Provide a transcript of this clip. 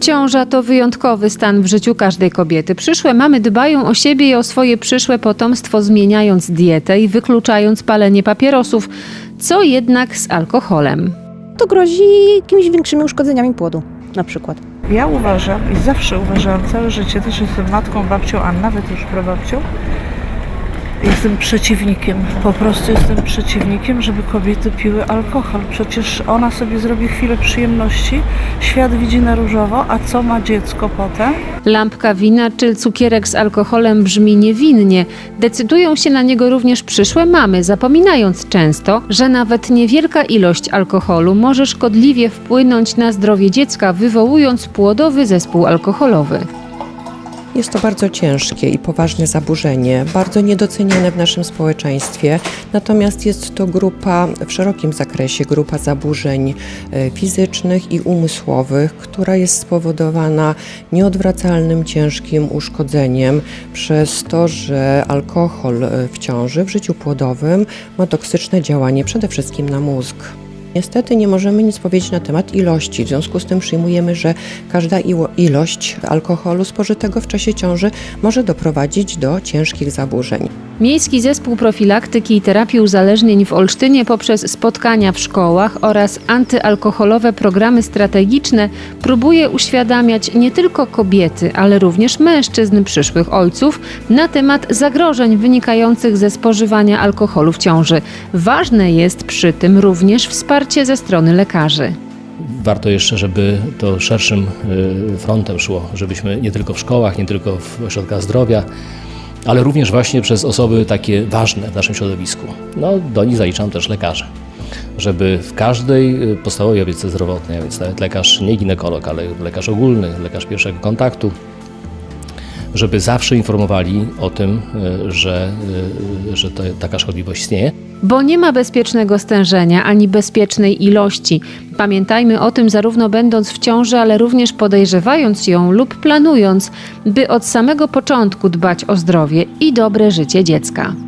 Ciąża to wyjątkowy stan w życiu każdej kobiety. Przyszłe mamy dbają o siebie i o swoje przyszłe potomstwo, zmieniając dietę i wykluczając palenie papierosów, co jednak z alkoholem. To grozi jakimiś większymi uszkodzeniami płodu na przykład. Ja uważam i zawsze uważałam całe życie, też jestem matką, babcią, a nawet już prababcią. Jestem przeciwnikiem, po prostu jestem przeciwnikiem, żeby kobiety piły alkohol. Przecież ona sobie zrobi chwilę przyjemności, świat widzi na różowo, a co ma dziecko potem? Lampka wina czy cukierek z alkoholem brzmi niewinnie. Decydują się na niego również przyszłe mamy, zapominając często, że nawet niewielka ilość alkoholu może szkodliwie wpłynąć na zdrowie dziecka, wywołując płodowy zespół alkoholowy. Jest to bardzo ciężkie i poważne zaburzenie, bardzo niedoceniane w naszym społeczeństwie. Natomiast jest to grupa w szerokim zakresie, grupa zaburzeń e, fizycznych i umysłowych, która jest spowodowana nieodwracalnym, ciężkim uszkodzeniem przez to, że alkohol e, w ciąży, w życiu płodowym ma toksyczne działanie przede wszystkim na mózg. Niestety nie możemy nic powiedzieć na temat ilości, w związku z tym przyjmujemy, że każda ilość alkoholu spożytego w czasie ciąży może doprowadzić do ciężkich zaburzeń. Miejski Zespół Profilaktyki i Terapii Uzależnień w Olsztynie poprzez spotkania w szkołach oraz antyalkoholowe programy strategiczne próbuje uświadamiać nie tylko kobiety, ale również mężczyzn przyszłych ojców na temat zagrożeń wynikających ze spożywania alkoholu w ciąży. Ważne jest przy tym również wsparcie ze strony lekarzy. Warto jeszcze, żeby to szerszym y, frontem szło, żebyśmy nie tylko w szkołach, nie tylko w ośrodkach zdrowia, ale również właśnie przez osoby takie ważne w naszym środowisku. No, do nich zaliczam też lekarzy. Żeby w każdej y, podstawowej opiece zdrowotnej, a więc nawet lekarz, nie ginekolog, ale lekarz ogólny, lekarz pierwszego kontaktu, żeby zawsze informowali o tym, y, że, y, że to, taka szkodliwość istnieje. Bo nie ma bezpiecznego stężenia ani bezpiecznej ilości. Pamiętajmy o tym zarówno będąc w ciąży, ale również podejrzewając ją lub planując, by od samego początku dbać o zdrowie i dobre życie dziecka.